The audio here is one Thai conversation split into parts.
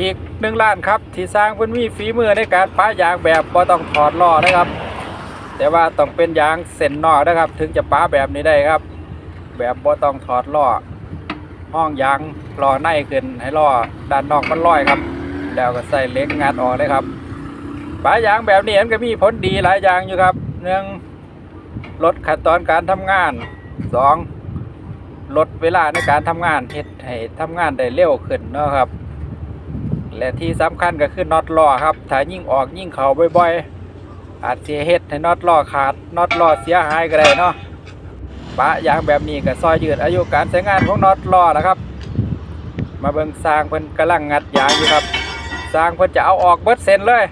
อีกหนึ่งล้านครับ ที่สร้างเพิ่นมีฝีมือในการป้ายางแบบบ่ต้องถอดล้อนะครับ แต่ว่าต้องเป็นยางเส้นนอกนะครับ ถึงจะป้าแบบนี้ได้ครับ แบบบ่ต้องถอดล้อห้องยางล้อในขึ้นให้ล้อด้านนอกมันลอยครับ แล้วก็ใส่เหล็กงัดออกเลยครับป้ายางแบบนี้มันก็มีผลดีหลายอย่างอยู่ครับหนึ่งลดขั้นตอนการทำงานสองลดเวลาในการทำงานเฮ็ดให้ทำงานได้เร็วขึ้นเนาะครับ และที่สำคัญก็คือน็อตล้อครับถ้ายิ่งออกยิ่งเข่าบ่อยๆ อาจจะเฮ็ดให้น็อตล้อขาดน็อตล้อเสียหายก็ได้เนาะปะยางแบบนี้ก็ซอยยืดอายุการใช้งานของน็อตล้อนะครับ มาเบิ่งสร้างเพิ่นกำลังงัดยางอยู่ครับสร้างเพิ่นจะเอาออกเบิดเส้นเลย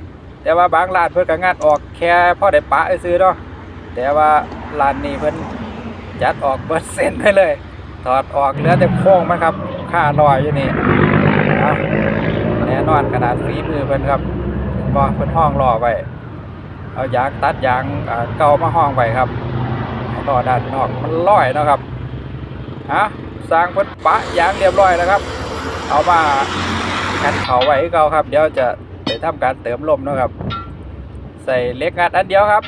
แต่ว่าบางร้านเพิ่นก็งัดออกแค่พอได้ปะซื้อเนาะแต่ว่าร้านนี้เพิ่นจัดออกเบิดเส้นไปเลย ถอดออกเหลือแต่โค้งมันครับค่าลอยอยู่นี่ แน่นอนขนาดฝีมือเพิ่นครับบ่เพิ่นห้องรอไว้เอายางตัดยางอ่าเก่ามาห้องไว้ครับให้ล้อด้านนอกมันลอยนะครับฮะสร้างเพิ่นปะยางเรียบร้อยแล้วครับ เอามาคันเขาไว้ให้เก่าครับ เดี๋ยวจะไปทำการเติมลมนะครับ ใส่เล็กงัดอันเดียวครับ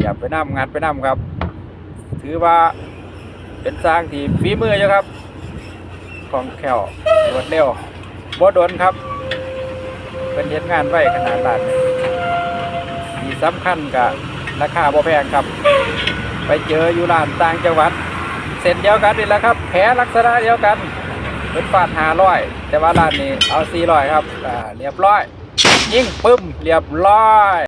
อย่าไปน้ำงัดไปน้ำครับ ถือว่าเป็นสร้างที่ฝีมืออยู่ครับ ของแขวรวดเร็วบ่โดนครับ เป็นเฮ็ดงานไว้ขนาดนั้นที่สำคัญกับราคาบ่แพงครับ ไปเจออยู่ร้านต่างจังหวัด เส้นเดียวกันนี่แหละครับ แผลลักษณะเดียวกันเป็นฟาดหาร้อยแต่ว่าร้านนี้เอาสี่ร้อยครับเรียบร้อย ยิ่งปึ้มเรียบร้อย